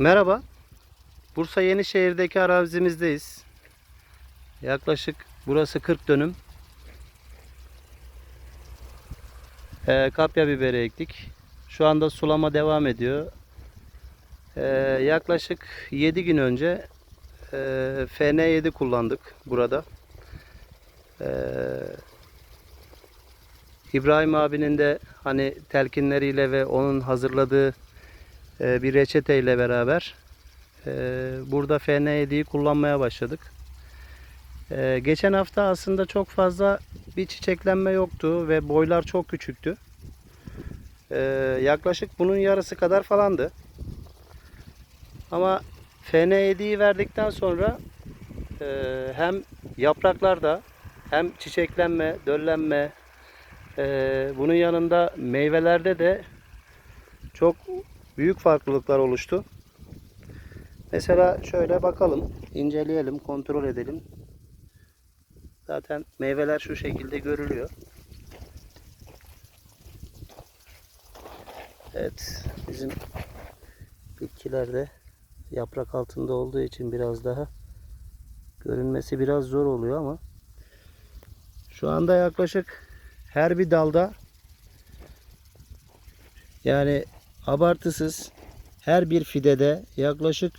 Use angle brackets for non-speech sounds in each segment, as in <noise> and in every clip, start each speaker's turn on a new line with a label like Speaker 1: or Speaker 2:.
Speaker 1: Merhaba. Bursa Yenişehir'deki arazimizdeyiz. Yaklaşık burası 40 dönüm. Ee, kapya biberi ektik. Şu anda sulama devam ediyor. Ee, yaklaşık 7 gün önce e, FN7 kullandık burada. Ee, İbrahim abinin de hani telkinleriyle ve onun hazırladığı e, bir reçeteyle beraber burada FN7'yi kullanmaya başladık. E, geçen hafta aslında çok fazla bir çiçeklenme yoktu ve boylar çok küçüktü. E, yaklaşık bunun yarısı kadar falandı. Ama FN7'yi verdikten sonra e, hem yapraklarda hem çiçeklenme, döllenme, e, bunun yanında meyvelerde de çok büyük farklılıklar oluştu. Mesela şöyle bakalım, inceleyelim, kontrol edelim. Zaten meyveler şu şekilde görülüyor. Evet, bizim bitkilerde yaprak altında olduğu için biraz daha görünmesi biraz zor oluyor ama şu anda yaklaşık her bir dalda yani abartısız her bir fidede yaklaşık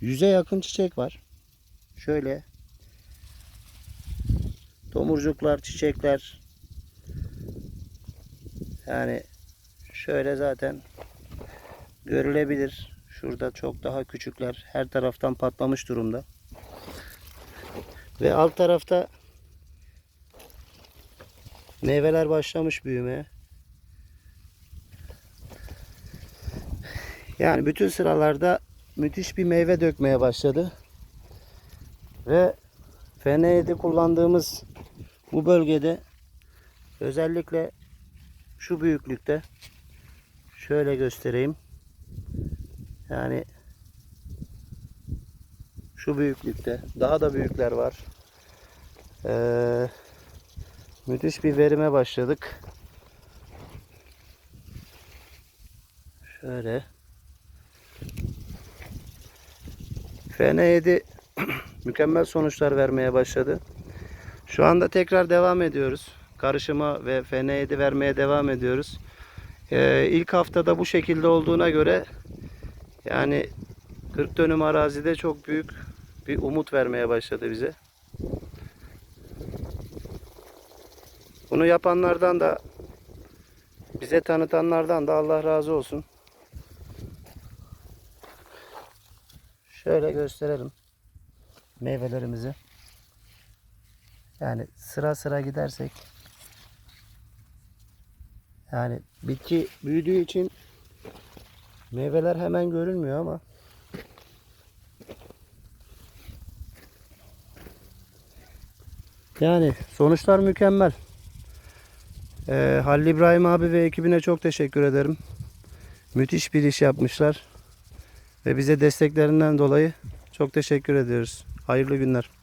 Speaker 1: yüze yakın çiçek var. Şöyle tomurcuklar, çiçekler yani şöyle zaten görülebilir. Şurada çok daha küçükler. Her taraftan patlamış durumda. Ve alt tarafta meyveler başlamış büyümeye. Yani bütün sıralarda müthiş bir meyve dökmeye başladı. Ve FN7 kullandığımız bu bölgede özellikle şu büyüklükte şöyle göstereyim. Yani şu büyüklükte daha da büyükler var. Ee, müthiş bir verime başladık. Şöyle. FN7 <clears throat> mükemmel sonuçlar vermeye başladı. Şu anda tekrar devam ediyoruz. Karışıma ve FN7 vermeye devam ediyoruz. Ee, ilk haftada bu şekilde olduğuna göre yani 40 dönüm arazide çok büyük bir umut vermeye başladı bize. Bunu yapanlardan da bize tanıtanlardan da Allah razı olsun. Şöyle gösterelim meyvelerimizi. Yani sıra sıra gidersek yani bitki büyüdüğü için meyveler hemen görünmüyor ama yani sonuçlar mükemmel. Ee, Halil İbrahim abi ve ekibine çok teşekkür ederim. Müthiş bir iş yapmışlar. Ve bize desteklerinden dolayı çok teşekkür ediyoruz. Hayırlı günler.